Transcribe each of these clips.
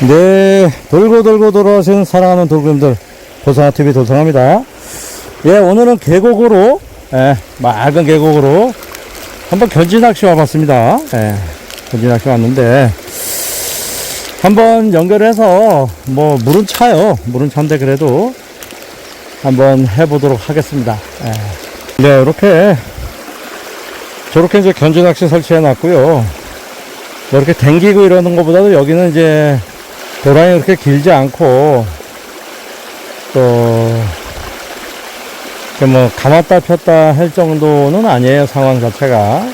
네, 돌고 돌고 돌아오신 사랑하는 돌금들 보상아TV 도성합니다. 예, 오늘은 계곡으로, 예, 맑은 계곡으로 한번 견지 낚시 와봤습니다. 예, 견지 낚시 왔는데, 한번 연결해서, 뭐, 물은 차요. 물은 찬데 그래도 한번 해보도록 하겠습니다. 예. 네, 이렇게, 저렇게 이제 견지 낚시 설치해 놨고요. 이렇게 댕기고 이러는 것보다도 여기는 이제 도랑이 그렇게 길지 않고 또, 이렇게 뭐, 감았다 폈다 할 정도는 아니에요, 상황 자체가.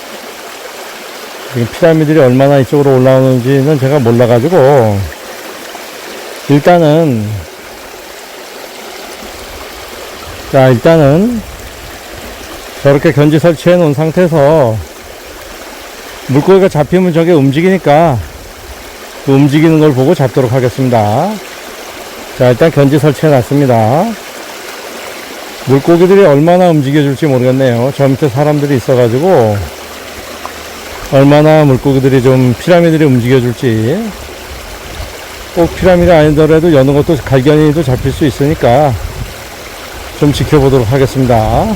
피라미들이 얼마나 이쪽으로 올라오는지는 제가 몰라가지고, 일단은, 자, 일단은, 저렇게 견지 설치해 놓은 상태에서, 물고기가 잡히면 저게 움직이니까, 그 움직이는 걸 보고 잡도록 하겠습니다. 자, 일단 견지 설치해 놨습니다. 물고기들이 얼마나 움직여줄지 모르겠네요. 저 밑에 사람들이 있어가지고, 얼마나 물고기들이 좀 피라미드를 움직여줄지. 꼭 피라미드 아니더라도 여는 것도 갈견이도 잡힐 수 있으니까, 좀 지켜보도록 하겠습니다.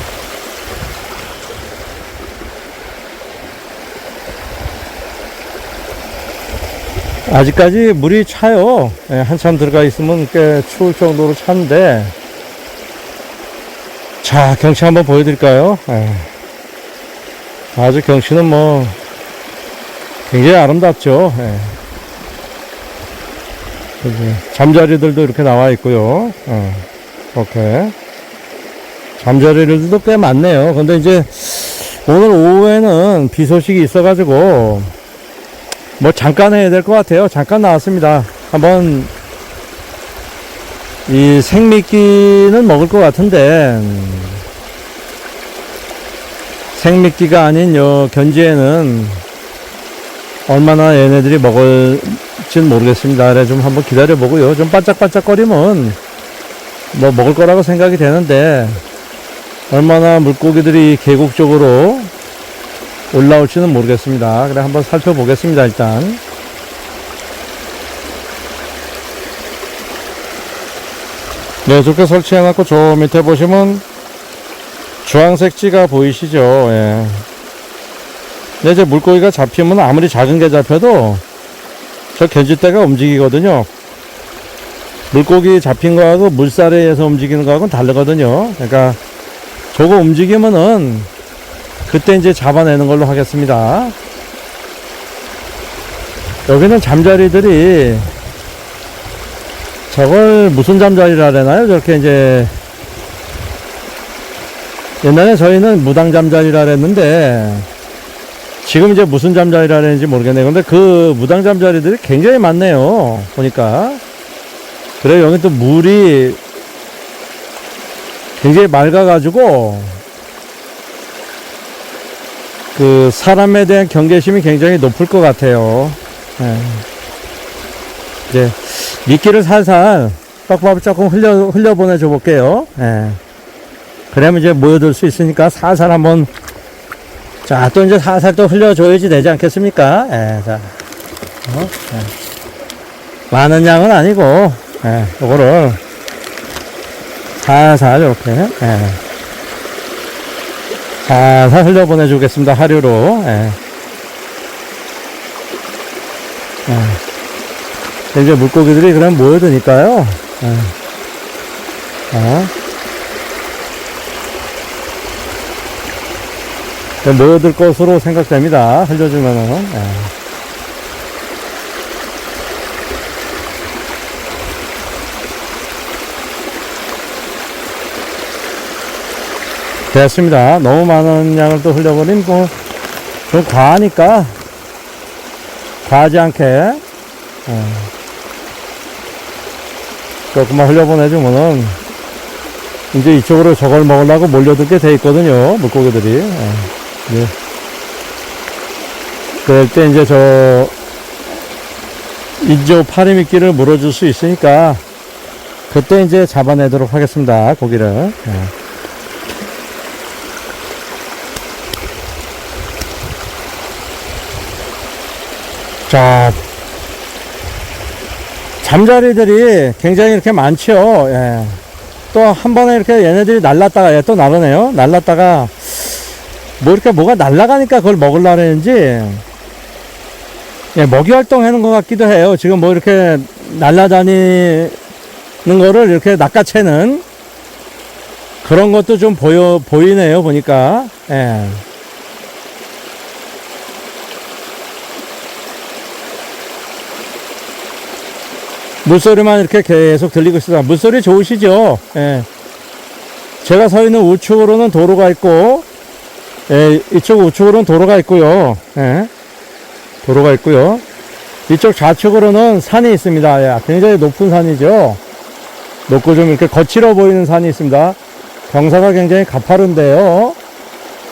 아직까지 물이 차요. 예, 한참 들어가 있으면 꽤 추울 정도로 찬데. 자, 경치 한번 보여드릴까요? 예. 아주 경치는 뭐, 굉장히 아름답죠. 예. 잠자리들도 이렇게 나와 있고요. 어, 이렇게. 잠자리들도 꽤 많네요. 근데 이제, 오늘 오후에는 비 소식이 있어가지고, 뭐 잠깐 해야 될 것 같아요. 잠깐 나왔습니다. 한번 이 생미끼는 먹을 것 같은데 생미끼가 아닌 요 견지에는 얼마나 얘네들이 먹을진 모르겠습니다. 그래 좀 한번 기다려 보고요. 좀 반짝반짝거리면 뭐 먹을 거라고 생각이 되는데 얼마나 물고기들이 계곡 쪽으로 올라올지는 모르겠습니다. 그래 한번 살펴보겠습니다. 일단 네 저렇게 설치해놨고 저 밑에 보시면 주황색 찌가 보이시죠? 예. 근데 이제 물고기가 잡히면 아무리 작은 게 잡혀도 저 견지대가 움직이거든요. 물고기 잡힌 거하고 물살에 의해서 움직이는 거하고는 다르거든요. 그러니까 저거 움직이면은 그때 이제 잡아내는 걸로 하겠습니다. 여기는 잠자리들이 저걸 무슨 잠자리라 그러나요? 저렇게 이제 옛날에 저희는 무당 잠자리라 그랬는데 지금 이제 무슨 잠자리라 그러는지 모르겠네요. 근데 그 무당 잠자리들이 굉장히 많네요. 보니까. 그래 여기 또 물이 굉장히 맑아가지고 그 사람에 대한 경계심이 굉장히 높을 것 같아요. 예. 이제 미끼를 살살 떡밥을 조금 흘려 흘려 보내줘 볼게요. 예. 그러면 이제 모여들 수 있으니까 살살 한번 자 또 이제 살살 또 흘려줘야지 되지 않겠습니까? 예, 자 어? 예. 많은 양은 아니고 예, 요거를 살살 이렇게 예. 살살 흘려 보내주겠습니다. 하류로. 예. 예. 이제 물고기들이 그럼 모여드니까요. 예. 자. 네, 모여들 것으로 생각됩니다. 흘려주면은. 예. 됐습니다. 너무 많은 양을 또 흘려버리면 뭐, 좀 과하니까, 과하지 않게, 어, 조금만 흘려보내주면은, 이제 이쪽으로 저걸 먹으려고 몰려들게 돼 있거든요. 물고기들이. 예. 예. 그럴 때 이제 저, 인조 파리미끼를 물어줄 수 있으니까, 그때 이제 잡아내도록 하겠습니다. 고기를. 예. 자, 잠자리들이 굉장히 이렇게 많죠. 예. 또한 번에 이렇게 얘네들이 날랐다가 예, 또 나르네요. 날랐다가 뭐 이렇게 뭐가 날아가니까 그걸 먹으려고 했는지 예, 먹이 활동하는 것 같기도 해요. 지금 뭐 이렇게 날아다니는 거를 이렇게 낚아채는 그런 것도 좀 보여 보이네요. 보니까 예. 물소리만 이렇게 계속 들리고 있습니다. 물소리 좋으시죠? 예. 제가 서 있는 우측으로는 도로가 있고, 예, 이쪽 우측으로는 도로가 있고요. 예. 도로가 있고요. 이쪽 좌측으로는 산이 있습니다. 예, 굉장히 높은 산이죠. 높고 좀 이렇게 거칠어 보이는 산이 있습니다. 경사가 굉장히 가파른데요.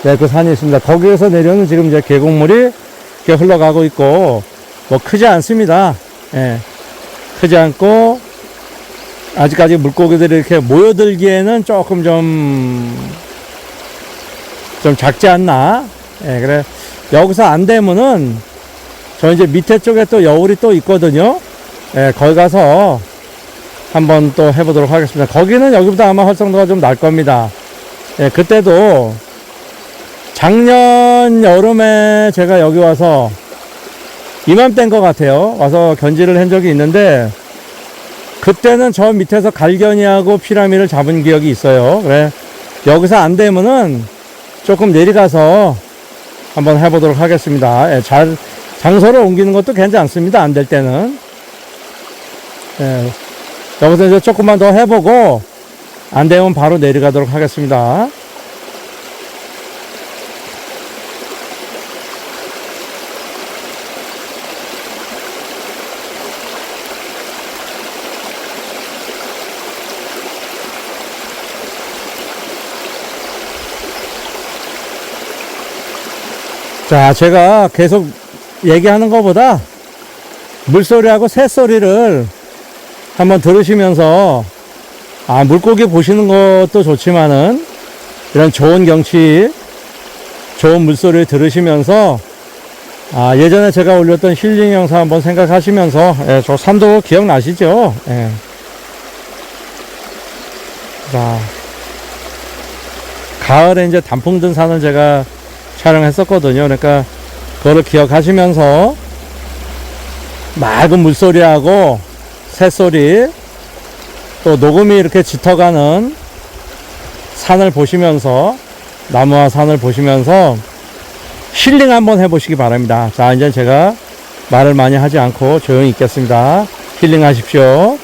네, 그 산이 있습니다. 거기에서 내려오는 지금 이제 계곡물이 이렇게 흘러가고 있고, 뭐 크지 않습니다. 예. 크지 않고 아직까지 물고기들이 이렇게 모여들기에는 조금 좀, 좀 작지 않나. 예, 그래. 여기서 안 되면은 저 이제 밑에 쪽에 또 여울이 또 있거든요. 예, 거기 가서 한번 또 해보도록 하겠습니다. 거기는 여기보다 아마 활성도가 좀 날 겁니다. 예, 그때도 작년 여름에 제가 여기 와서 이맘때인 것 같아요. 와서 견지를 한 적이 있는데 그때는 저 밑에서 갈견이하고 피라미를 잡은 기억이 있어요. 그래 여기서 안 되면은 조금 내려가서 한번 해보도록 하겠습니다. 예, 잘 장소를 옮기는 것도 괜찮습니다. 안 될 때는 예, 여기서 이제 조금만 더 해보고 안 되면 바로 내려가도록 하겠습니다. 자, 제가 계속 얘기하는 것보다 물소리하고 새소리를 한번 들으시면서 아, 물고기 보시는 것도 좋지만은 이런 좋은 경치, 좋은 물소리를 들으시면서 아, 예전에 제가 올렸던 힐링 영상 한번 생각하시면서 예, 저 산도 기억나시죠? 예. 자, 가을에 이제 단풍 든 산을 제가 촬영했었거든요. 그러니까 그거를 기억하시면서 맑은 물소리하고 새소리 또 녹음이 이렇게 짙어가는 산을 보시면서 나무와 산을 보시면서 힐링 한번 해보시기 바랍니다. 자, 이제 제가 말을 많이 하지 않고 조용히 있겠습니다. 힐링 하십시오.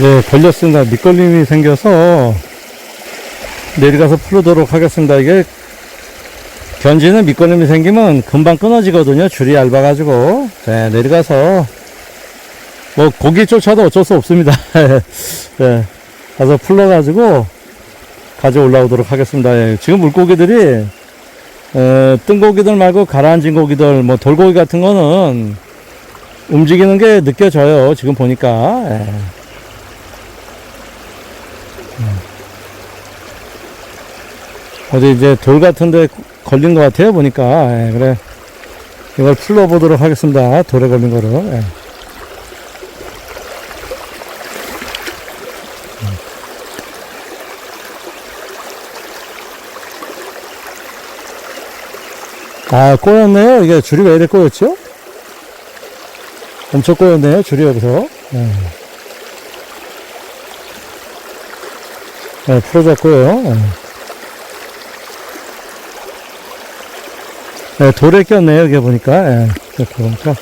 네, 걸렸습니다. 밑걸림이 생겨서 내려가서 풀어도록 하겠습니다. 이게 견지는 밑걸림이 생기면 금방 끊어지거든요. 줄이 얇아가지고. 네, 내려가서 뭐 고기 쫓아도 어쩔 수 없습니다. 네, 가서 풀러가지고 가져 올라오도록 하겠습니다. 예, 지금 물고기들이 어, 뜬 고기들 말고 가라앉은 고기들, 뭐 돌고기 같은 거는 움직이는 게 느껴져요. 지금 보니까. 예. 음. 어디 이제 돌 같은데 걸린 것 같아요. 보니까. 예, 그래. 이걸 풀러보도록 하겠습니다. 돌에 걸린 거를. 예. 아, 꼬였네요. 이게 줄이 왜 이래 꼬였죠? 엄청 꼬였네요. 줄이 여기서. 네, 네 풀어졌고요. 네. 네, 돌에 꼈네요. 여기 보니까. 네, 이렇게 보니까.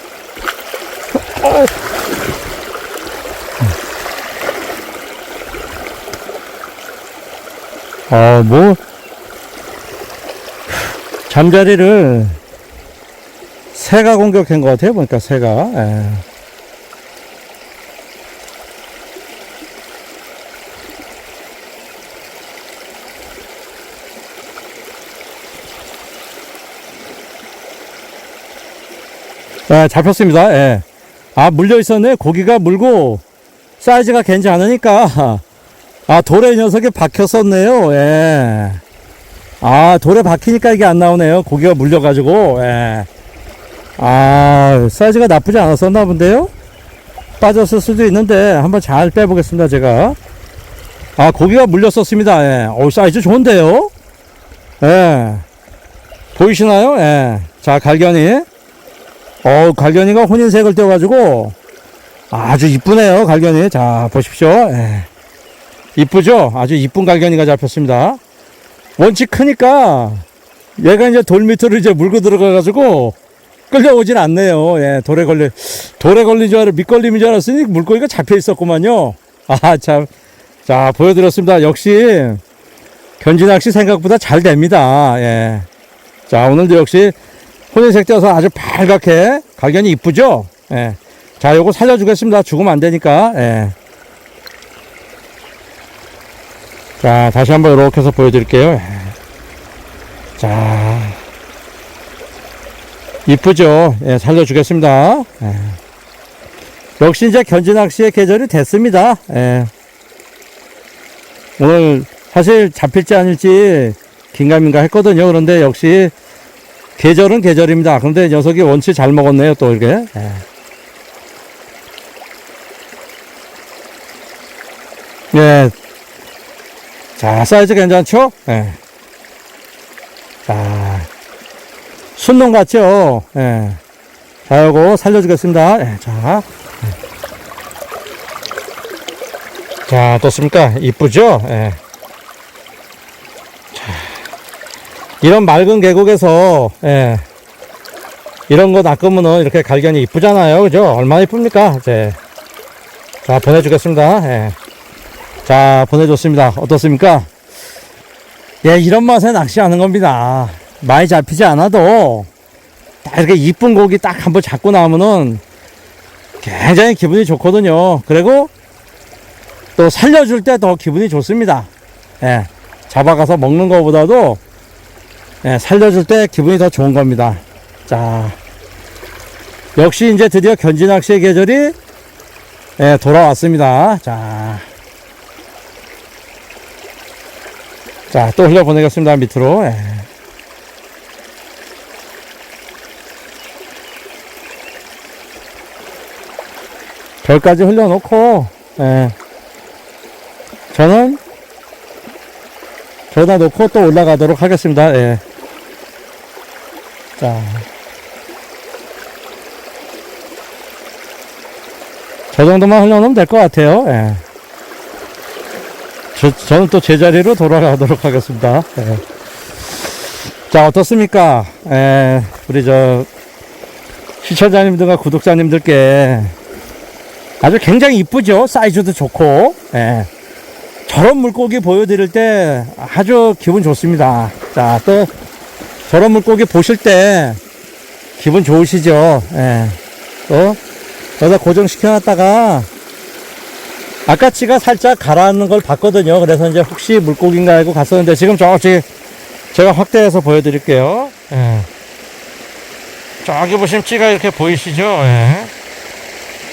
아, 뭐, 잠자리를 새가 공격한 것 같아요. 보니까 새가. 예. 아, 잡혔습니다. 예. 아, 물려 있었네. 고기가 물고 사이즈가 괜찮으니까 아, 돌에 이 녀석이 박혔었네요. 예. 아, 돌에 박히니까 이게 안 나오네요. 고기가 물려가지고, 예. 아, 사이즈가 나쁘지 않았었나 본데요? 빠졌을 수도 있는데, 한번 잘 빼보겠습니다, 제가. 아, 고기가 물렸었습니다, 예. 오, 사이즈 좋은데요? 예. 보이시나요? 예. 자, 갈견이. 어, 갈견이가 혼인색을 떼어가지고, 아주 이쁘네요, 갈견이. 자, 보십시오. 예. 이쁘죠? 아주 이쁜 갈견이가 잡혔습니다. 원치 크니까 얘가 이제 돌 밑으로 이제 물고 들어가가지고 끌려오진 않네요. 예, 돌에 걸려, 돌에 걸린 줄 알아, 밑걸림인 줄 알았으니 물고기가 잡혀 있었구만요. 아, 참. 자, 보여드렸습니다. 역시 견지낚시 생각보다 잘 됩니다. 예. 자, 오늘도 역시 혼인색 떼어서 아주 빨갛게 갈견이 이쁘죠? 예. 자, 요거 살려주겠습니다. 죽으면 안 되니까. 예. 자, 다시 한번 이렇게 해서 보여드릴게요. 자, 이쁘죠? 예, 살려주겠습니다. 예. 역시 이제 견지낚시의 계절이 됐습니다. 예. 오늘 사실 잡힐지 아닐지 긴가민가 했거든요. 그런데 역시 계절은 계절입니다. 그런데 녀석이 원치 잘 먹었네요. 또 이렇게. 예. 예, 자, 사이즈 괜찮죠? 예. 자, 순놈 같죠? 예. 자, 요거 살려주겠습니다. 예, 자. 예. 자, 어떻습니까? 이쁘죠? 예. 자, 이런 맑은 계곡에서, 예. 이런 거 낚으면은 이렇게 갈견이 이쁘잖아요. 그죠? 얼마나 이쁩니까? 이제. 자, 보내주겠습니다. 예. 자, 보내줬습니다. 어떻습니까? 예, 이런 맛에 낚시하는 겁니다. 많이 잡히지 않아도, 딱 이렇게 이쁜 고기 딱 한 번 잡고 나오면은 굉장히 기분이 좋거든요. 그리고 또 살려줄 때 더 기분이 좋습니다. 예, 잡아가서 먹는 것보다도 예, 살려줄 때 기분이 더 좋은 겁니다. 자, 역시 이제 드디어 견지낚시의 계절이 예, 돌아왔습니다. 자. 자, 또 흘려보내겠습니다. 밑으로. 예. 별까지 흘려놓고, 예. 저는 저기다 놓고 또 올라가도록 하겠습니다. 예. 자. 저 정도만 흘려놓으면 될 것 같아요. 예. 저, 저는 또 제자리로 돌아가도록 하겠습니다. 예. 자, 어떻습니까? 예, 우리 저, 시청자님들과 구독자님들께 아주 굉장히 이쁘죠? 사이즈도 좋고, 예. 저런 물고기 보여드릴 때 아주 기분 좋습니다. 자, 또 저런 물고기 보실 때 기분 좋으시죠? 예. 또 여기다 고정시켜놨다가 아까치가 살짝 가라앉는 걸 봤거든요. 그래서 이제 혹시 물고기인가 알고 갔었는데 지금 저기 제가 확대해서 보여드릴게요. 예. 저기 보시면 찌가 이렇게 보이시죠? 예.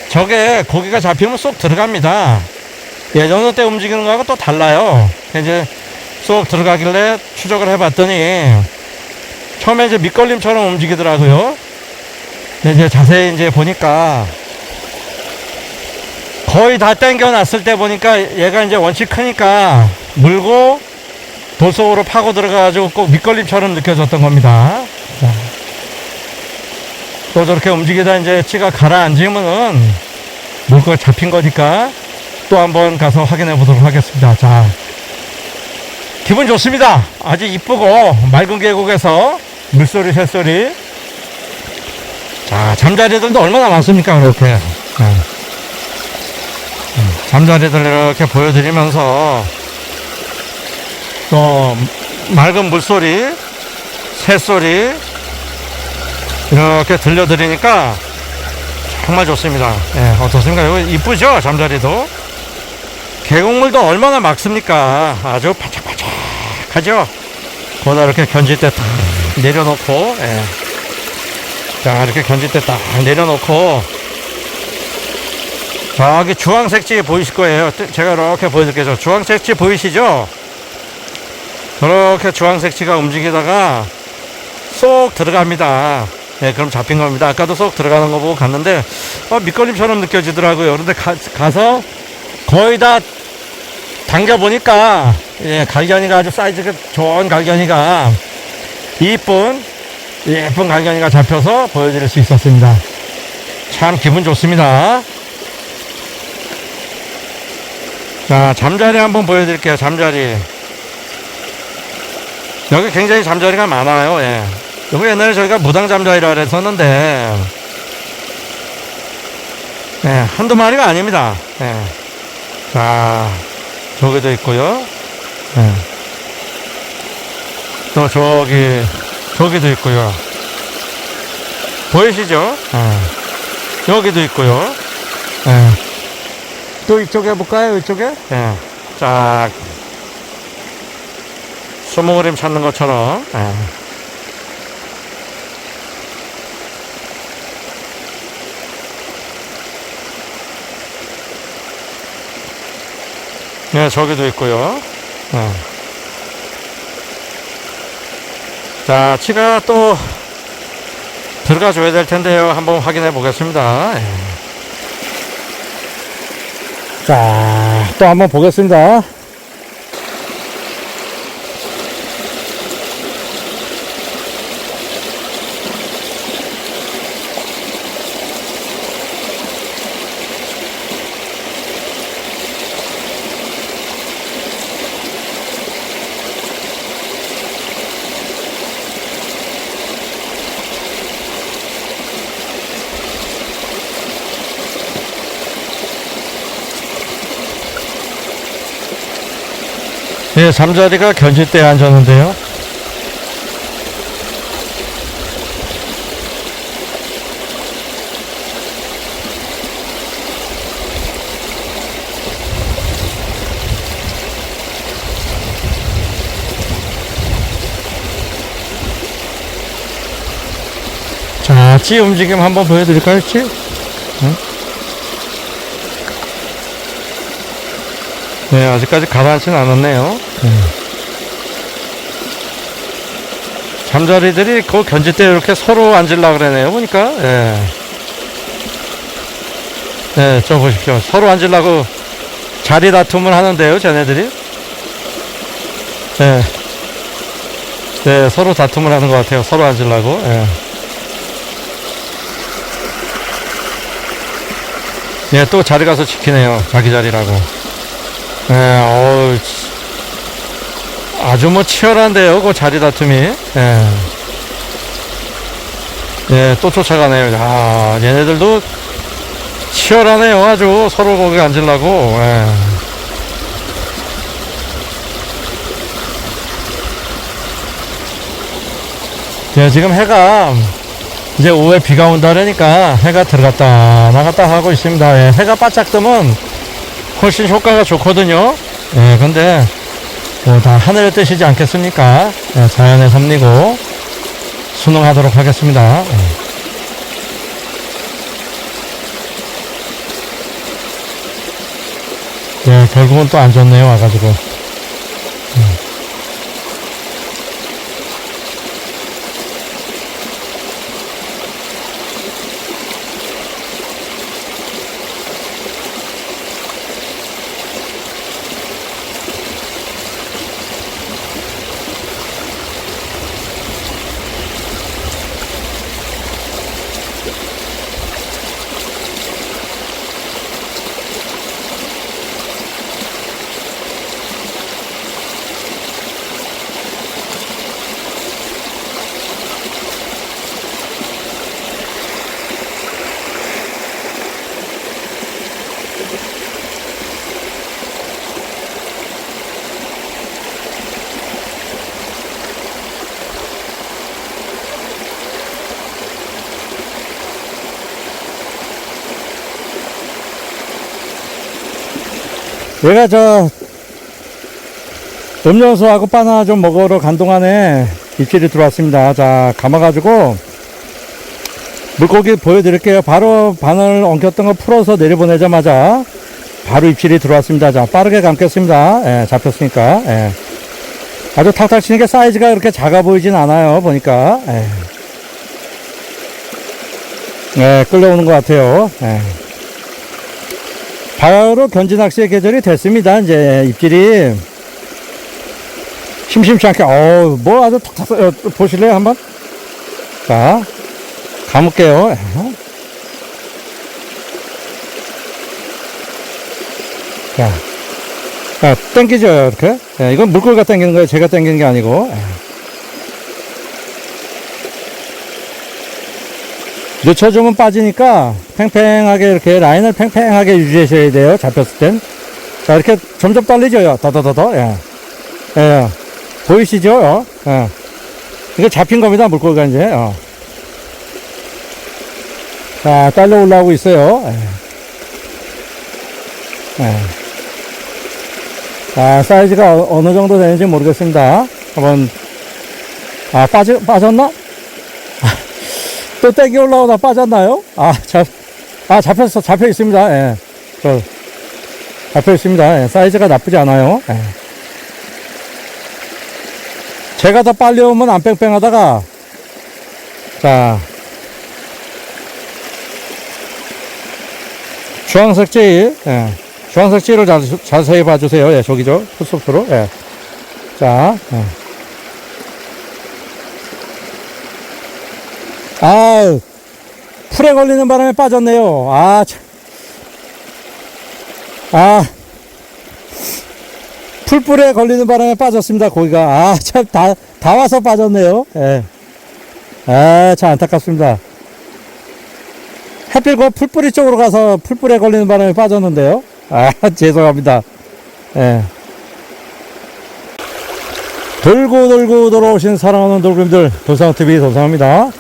저게 고기가 잡히면 쏙 들어갑니다. 예전 때 움직이는 거하고 또 달라요. 이제 쏙 들어가길래 추적을 해봤더니 처음에 이제 밑걸림처럼 움직이더라고요. 근데 이제 자세히 이제 보니까 거의 다 당겨 놨을 때 보니까 얘가 이제 원치 크니까 물고 돌 속으로 파고 들어가가지고 꼭 밑걸림처럼 느껴졌던 겁니다. 자. 또 저렇게 움직이다 이제 찌가 가라앉으면은 물고기 잡힌 거니까 또 한번 가서 확인해 보도록 하겠습니다. 자. 기분 좋습니다. 아주 이쁘고 맑은 계곡에서 물소리, 새소리. 자, 잠자리들도 얼마나 많습니까, 그렇게. 네. 음, 잠자리들 이렇게 보여드리면서 또 맑은 물소리, 새소리 이렇게 들려드리니까 정말 좋습니다. 예, 어떻습니까? 이쁘죠? 잠자리도. 계곡물도 얼마나 맑습니까? 아주 바짝바짝하죠? 거기다 이렇게 견질 때 딱 내려놓고, 예. 자, 이렇게 견질 때 딱 내려놓고, 저기 주황색지 보이실 거예요. 뜨- 제가 이렇게 보여드릴게요. 주황색지 보이시죠? 저렇게 주황색지가 움직이다가 쏙 들어갑니다. 예, 그럼 잡힌 겁니다. 아까도 쏙 들어가는 거 보고 갔는데, 어, 밑걸림처럼 느껴지더라고요. 그런데 가, 가서 거의 다 당겨 보니까, 예, 갈견이가 아주 사이즈가 좋은 갈견이가, 이쁜, 예쁜 갈견이가 잡혀서 보여드릴 수 있었습니다. 참 기분 좋습니다. 자, 잠자리 한번 보여드릴게요. 잠자리. 여기 굉장히 잠자리가 많아요. 예. 여기 옛날에 저희가 무당 잠자리라 그랬었는데, 예, 한두 마리가 아닙니다. 예. 자, 저기도 있고요. 예. 또 저기, 저기도 있고요. 보이시죠? 예. 여기도 있고요. 예. 또 이쪽에 볼까요? 이쪽에? 예. 쫙. 소모그림 찾는 것처럼. 예. 네, 저기도 있고요. 예. 자, 치가 또 들어가 줘야 될 텐데요. 한번 확인해 보겠습니다. 예. 자, 또 한번 보겠습니다. 예, 잠자리가 견질대에 앉았는데요. 자, 찌 움직임 한번 보여드릴까요, 찌? 응? 네, 아직까지 가라앉지는 않았네요. 잠자리들이 그 견질 때 이렇게 서로 앉으려고 그러네요, 보니까. 예. 네, 저 보십시오. 서로 앉으려고 자리 다툼을 하는데요, 쟤네들이. 네. 네, 서로 다툼을 하는 것 같아요. 서로 앉으려고. 예. 예, 또 자리 가서 지키네요. 자기 자리라고. 예, 어우, 치- 아주 뭐 치열한데요, 그 자리 다툼이. 예. 예, 또 쫓아가네요. 아, 얘네들도 치열하네요. 아주 서로 거기 앉으려고. 예. 예, 지금 해가 이제 오후에 비가 온다 그러니까 해가 들어갔다 나갔다 하고 있습니다. 예, 해가 바짝 뜨면 훨씬 효과가 좋거든요. 예, 근데 뭐 다 하늘의 뜻이지 않겠습니까? 예, 자연의 섭리고 순응하도록 하겠습니다. 예. 예, 결국은 또 안 좋네요, 와가지고. 얘가 저 음료수하고 바나나 좀 먹으러 간 동안에 입질이 들어왔습니다. 자, 감아가지고 물고기 보여드릴게요. 바로 바늘 엉켰던 거 풀어서 내려보내자마자 바로 입질이 들어왔습니다. 자, 빠르게 감겠습니다. 예, 잡혔으니까. 예. 아주 탁탁 치니까 사이즈가 그렇게 작아 보이진 않아요. 보니까. 예. 예, 끌려오는 것 같아요. 예. 바로 견지 낚시의 계절이 됐습니다. 이제 입질이 심심치 않게 어우 뭐 아주 탁탁 어, 보실래요 한번? 자 감을게요. 자, 자 땡기죠 이렇게. 예, 이건 물고기가 땡기는 거예요. 제가 땡기는 게 아니고. 늦춰주면 빠지니까 팽팽하게 이렇게 라인을 팽팽하게 유지하셔야 돼요. 잡혔을 땐. 자, 이렇게 점점 떨리죠. 더더더더. 예. 예. 보이시죠? 어? 예. 이거 잡힌 겁니다. 물고기가 이제. 어. 자, 딸려 올라오고 있어요. 예. 예. 자, 사이즈가 어- 어느 정도 되는지 모르겠습니다. 한번, 아, 빠져, 빠졌나? 또 땡기 올라오다 빠졌나요? 아, 잡, 아, 잡혔어. 잡혀 있습니다. 예. 저, 잡혀 있습니다. 예. 사이즈가 나쁘지 않아요. 예. 제가 더 빨리 오면 안 뺑뺑하다가, 자, 주황색 제일, 예. 주황색 제일을 자, 자세히 봐주세요. 예, 저기죠. 풀소프로. 예. 자, 예. 아 풀에 걸리는 바람에 빠졌네요. 아, 참. 아, 풀불에 걸리는 바람에 빠졌습니다. 고기가. 아, 참, 다, 다 와서 빠졌네요. 예. 아, 참 안타깝습니다. 하필 그 풀뿌리 쪽으로 가서 풀불에 걸리는 바람에 빠졌는데요. 아, 죄송합니다. 예. 돌고 돌고 돌아오신 사랑하는 돌금들, 도상TV 도상입니다.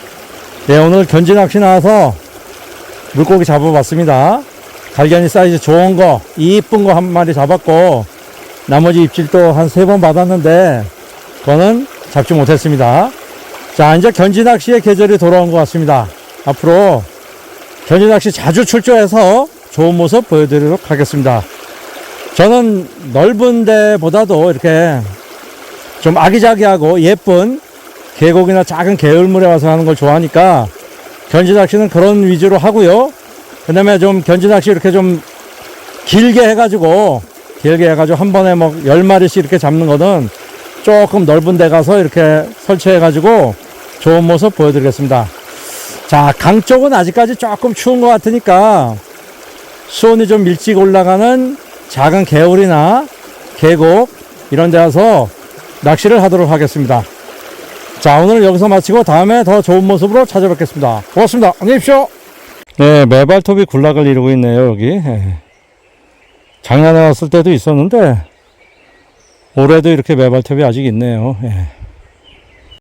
네, 오늘 견지 낚시 나와서 물고기 잡아봤습니다. 갈견이 사이즈 좋은 거, 이쁜 거 한 마리 잡았고, 나머지 입질도 한 세 번 받았는데, 그거는 잡지 못했습니다. 자, 이제 견지 낚시의 계절이 돌아온 것 같습니다. 앞으로 견지 낚시 자주 출조해서 좋은 모습 보여드리도록 하겠습니다. 저는 넓은 데보다도 이렇게 좀 아기자기하고 예쁜 계곡이나 작은 개울물에 와서 하는 걸 좋아하니까 견지 낚시는 그런 위주로 하고요. 그 다음에 좀 견지 낚시 이렇게 좀 길게 해가지고 길게 해가지고 한 번에 뭐 열 마리씩 이렇게 잡는 거는 조금 넓은 데 가서 이렇게 설치해가지고 좋은 모습 보여드리겠습니다. 자, 강 쪽은 아직까지 조금 추운 것 같으니까 수온이 좀 일찍 올라가는 작은 개울이나 계곡 이런 데 가서 낚시를 하도록 하겠습니다. 자, 오늘 여기서 마치고 다음에 더 좋은 모습으로 찾아뵙겠습니다. 고맙습니다. 안녕히 계십시오. 네, 매발톱이 군락을 이루고 있네요, 여기. 예. 작년에 왔을 때도 있었는데, 올해도 이렇게 매발톱이 아직 있네요. 예.